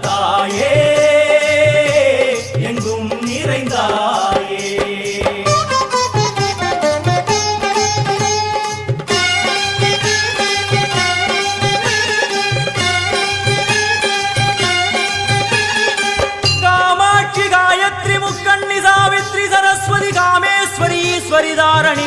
தாயே எங்கும் நிறைந்தாயே. காமாட்சி காயத்ரி முக்கண்ணி சாவித்ரி சரஸ்வதி காமேஸ்வரி ஈஸ்வரி தாரணி